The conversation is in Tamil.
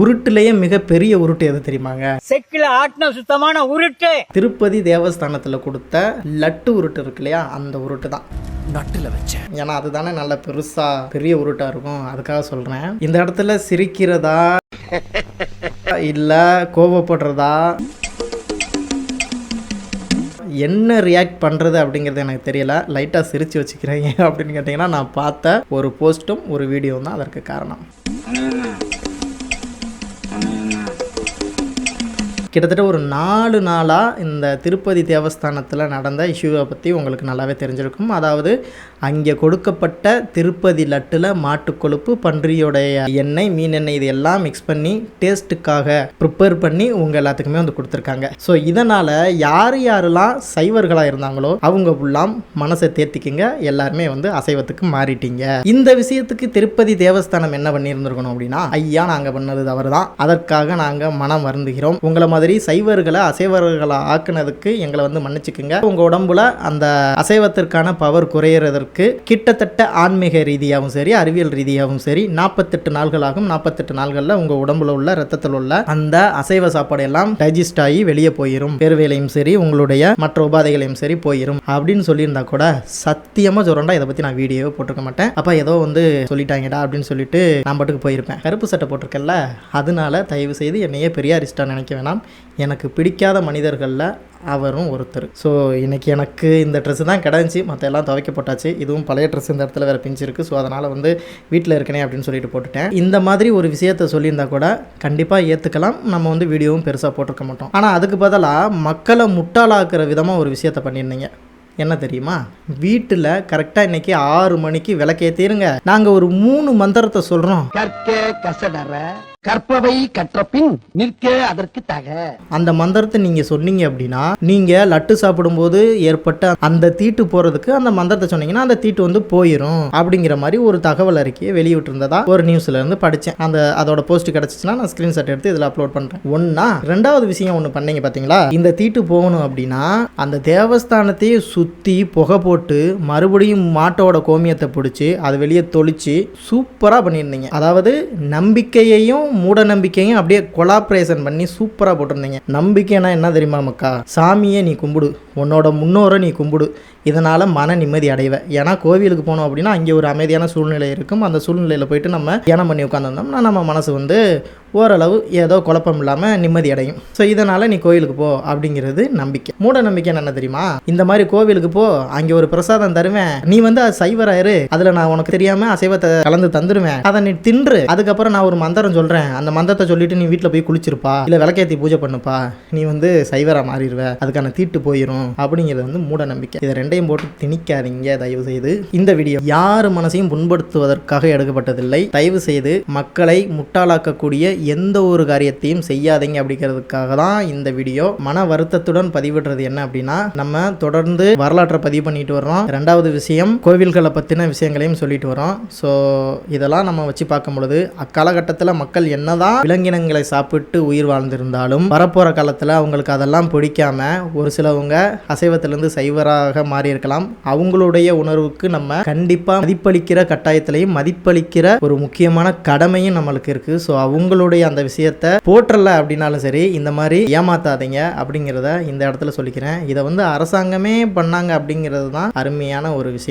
உருட்டுலயே மிகப்பெரிய உருட்டு எது தெரியுமாங்க? செக்கில ஆட்டின சுத்தமான உருட்டு. திருப்பதி தேவஸ்தானத்துல கொடுத்த லட்டு உருட்டு இருக்கு இல்லையா? அந்த உருட்டு தான் நட்டுல வச்சேன் ஏன்னா அதுதானே நல்ல பெருசா பெரிய உருட்டா இருக்கும். அதுக்காக சொல்றேன். இந்த இடத்துல சிரிக்கிறதா? இல்ல கோபப்படுறதா என்ன ரியாக்ட் பண்ணுறது அப்படிங்கிறது எனக்கு தெரியல. லைட்டாக சிரித்து வச்சுக்கிறேன். ஏன் அப்படின்னு கேட்டிங்கன்னா நான் பார்த்த ஒரு போஸ்ட்டும் ஒரு வீடியோவும் தான் அதற்கு காரணம். கிட்டத்தட்ட ஒரு நாலு நாளாக இந்த திருப்பதி தேவஸ்தானத்தில் நடந்த இஷ்யூவை பற்றி உங்களுக்கு நல்லாவே தெரிஞ்சிருக்கும். அதாவது அங்கே கொடுக்கப்பட்ட திருப்பதி லட்டில் மாட்டுக்கொழுப்பு பன்றியோடைய எண்ணெய் மீன் எண்ணெய் இது எல்லாம் மிக்ஸ் பண்ணி டேஸ்ட்டுக்காக ப்ரிப்பேர் பண்ணி உங்கள் எல்லாத்துக்குமே வந்து கொடுத்துருக்காங்க. ஸோ இதனால் யார் யாரெல்லாம் சைவர்களாக இருந்தாங்களோ அவங்க ஃபுல்லாம் மனசை தேர்த்திக்குங்க எல்லாருமே வந்து அசைவத்துக்கு மாறிட்டீங்க. இந்த விஷயத்துக்கு திருப்பதி தேவஸ்தானம் என்ன பண்ணியிருந்திருக்கணும் அப்படின்னா ஐயா நாங்கள் பண்ணது தவறு தான் அதற்காக நாங்கள் மனம் வருந்துகிறோம். உங்களை மாதிரி சைவர்களை அசைவர்களை ஆக்குனதுக்கு எங்களை வந்து மன்னிச்சுக்குங்க. உங்கள் உடம்புல அந்த அசைவத்திற்கான பவர் குறையிறதற்கு கிட்டத்தட்ட ஆன்மீக ரீதியாகவும் சரி அறிவியல் ரீதியாகவும் சரி நாற்பத்தெட்டு நாள்களாகும். நாற்பத்தெட்டு நாள்களில் உங்கள் உடம்புல உள்ள ரத்தத்தில் உள்ள அந்த அசைவ சாப்பாடு எல்லாம் டைஜஸ்ட் ஆகி வெளியே போயிடும் பெருவேலையும் சரி உங்களுடைய மற்ற உபாதைகளையும் சரி போயிடும் அப்படின்னு சொல்லியிருந்தா கூட சத்தியமாக சொல்கிறேன்டா இதை பற்றி நான் வீடியோவே போட்டிருக்க மாட்டேன். அப்போ ஏதோ வந்து சொல்லிட்டாங்கடா அப்படின்னு சொல்லிட்டு நான் பாட்டுக்கு போயிருப்பேன். கருப்பு சட்டை போட்டிருக்கல அதனால தயவு செய்து என்னையே பெரியாரிஸ்டா நினைக்க வேணாம். எனக்கு பிடிக்காத மனிதர்களில் அவரும் ஒருத்தர். ஸோ இன்றைக்கி எனக்கு இந்த ட்ரெஸ்ஸு தான் கிடந்துச்சு. மற்ற எல்லாம் துவைக்கப்பட்டாச்சு இதுவும் பழைய ட்ரெஸ் இந்த இடத்துல வேறு பிஞ்சு இருக்குது ஸோ அதனால் வந்து வீட்டில் இருக்கனே அப்படின்னு சொல்லிட்டு போட்டுட்டேன். இந்த மாதிரி ஒரு விஷயத்த சொல்லியிருந்தா கூட கண்டிப்பாக ஏற்றுக்கலாம் நம்ம வந்து வீடியோவும் பெருசாக போட்டிருக்க மாட்டோம். ஆனால் அதுக்கு பதிலாக மக்களை முட்டாளாக்குற விதமாக ஒரு விஷயத்த பண்ணியிருந்தீங்க. என்ன தெரியுமா? வீட்டில் கரெக்டாக இன்னைக்கு ஆறு மணிக்கு விளக்கேற்றிருங்க நாங்கள் ஒரு மூணு மந்திரத்தை சொல்கிறோம் கற்பவை கற்றபின் நிற்க அதற்கு தக. அந்த மந்திரத்தை நீங்கள் சொன்னீங்க அப்படின்னா நீங்கள் லட்டு சாப்பிடும்போது ஏற்பட்ட அந்த தீட்டு போகிறதுக்கு அந்த மந்திரத்தை சொன்னீங்கன்னா அந்த தீட்டு வந்து போயிடும் அப்படிங்கிற மாதிரி ஒரு தகவல் அறிக்கையை வெளியிட்டிருந்ததா ஒரு நியூஸ்ல இருந்து படித்தேன் அந்த அதோட போஸ்ட் கிடைச்சிச்சுன்னா நான் ஸ்கிரீன்ஷாட் எடுத்து இதில் அப்லோட் பண்ணுறேன் ஒன்றா ரெண்டாவது விஷயம் ஒன்று பண்ணீங்க பாத்தீங்களா? இந்த தீட்டு போகணும் அப்படின்னா அந்த தேவஸ்தானத்தையே சுற்றி புகை போட்டு மறுபடியும் மாட்டோட கோமியத்தை பிடிச்சி அதை வெளியே தொளிச்சு சூப்பராக பண்ணியிருந்தீங்க. அதாவது நம்பிக்கையையும் மூட நம்பிக்கையும் அப்படியே கொலாபரேஷன் பண்ணி சூப்பராக போட்டிருந்தீங்க. நம்பிக்கைனா என்ன தெரியுமா மக்கா? சாமியை நீ கும்பிடு. உன்னோட முன்னோரை நீ கும்பிடு. இதனால் மன நிம்மதி அடைவ. ஏன்னா கோவிலுக்கு போனோம் அப்படின்னா அங்கே ஒரு அமைதியான சூழ்நிலை இருக்கும். அந்த சூழ்நிலையில் போயிட்டு நம்ம தியானம் பண்ணி உட்காந்துருந்தோம்னா நம்ம மனசு வந்து ஓரளவு ஏதோ குழப்பம் இல்லாமல் நிம்மதி அடையும். ஸோ இதனால் நீ கோவிலுக்கு போ அப்படிங்கிறது நம்பிக்கை. மூட நம்பிக்கை என்ன தெரியுமா? இந்த மாதிரி கோவிலுக்கு போ அங்கே ஒரு பிரசாதம் தருவேன். நீ வந்து அது சைவராயிரு அதில் நான் உனக்கு தெரியாமல் அசைவத்தை கலந்து தந்துடுவேன் அதை நீ தின்று. அதுக்கப்புறம் நான் ஒரு மந்திரம் சொல்கிறேன் அந்த மந்திரத்தை சொல்லிட்டு நீ வீட்டில் போய் குளிச்சிருப்பா. இல்லை விளக்கேற்றி பூஜை பண்ணுப்பா. நீ வந்து சைவராக மாறிடுவ. அதுக்கான தீட்டு போயிடும் அப்படிங்கிறது வந்து மூட நம்பிக்கை. இதை ரெண்டையும் போட்டு திணிக்காதீங்க தயவு செய்து இந்த வீடியோ யார் மனசையும் புண்படுத்துவதற்காக எடுக்கப்பட்டதில்லை. தயவு செய்து மக்களை முட்டாளாக்கக்கூடிய எந்த ஒரு காரியத்தையும் செய்யாதீங்க அப்படிங்கிறதுக்காக தான் இந்த வீடியோ. மன வருத்தத்துடன் பதிவிடுறது என்ன அப்படின்னா நம்ம தொடர்ந்து வரலாற்றை பதிவு பண்ணிட்டு வர்றோம். ரெண்டாவது விஷயம் கோவில்களை பற்றின விஷயங்களையும் சொல்லிட்டு வரோம் ஸோ இதெல்லாம் நம்ம வச்சு பார்க்கும் பொழுது அக்காலகட்டத்தில் மக்கள் என்னதான் விலங்கினங்களை சாப்பிட்டு உயிர் வாழ்ந்திருந்தாலும் வரப்போகிற காலத்தில் அவங்களுக்கு அதெல்லாம் பிடிக்காம ஒரு சிலவங்க அசைவத்திலிருந்து சைவராக மாறியிருக்கலாம். அவங்களுடைய உணர்வுக்கு நம்ம கண்டிப்பாக மதிப்பளிக்கிற கட்டாயத்திலையும் மதிப்பளிக்கிற ஒரு முக்கியமான கடமையும் நம்மளுக்கு இருக்குது ஸோ அவங்களுடைய அந்த விஷயத்தை போற்றல அப்படின்னாலும் சரி இந்த மாதிரி ஏமாத்தாதீங்க அப்படிங்கிறத இந்த இடத்துல சொல்லிக்கிறேன். இதை வந்து அரசாங்கமே பண்ணாங்க அப்படிங்கிறது தான் அருமையான ஒரு விஷயம்.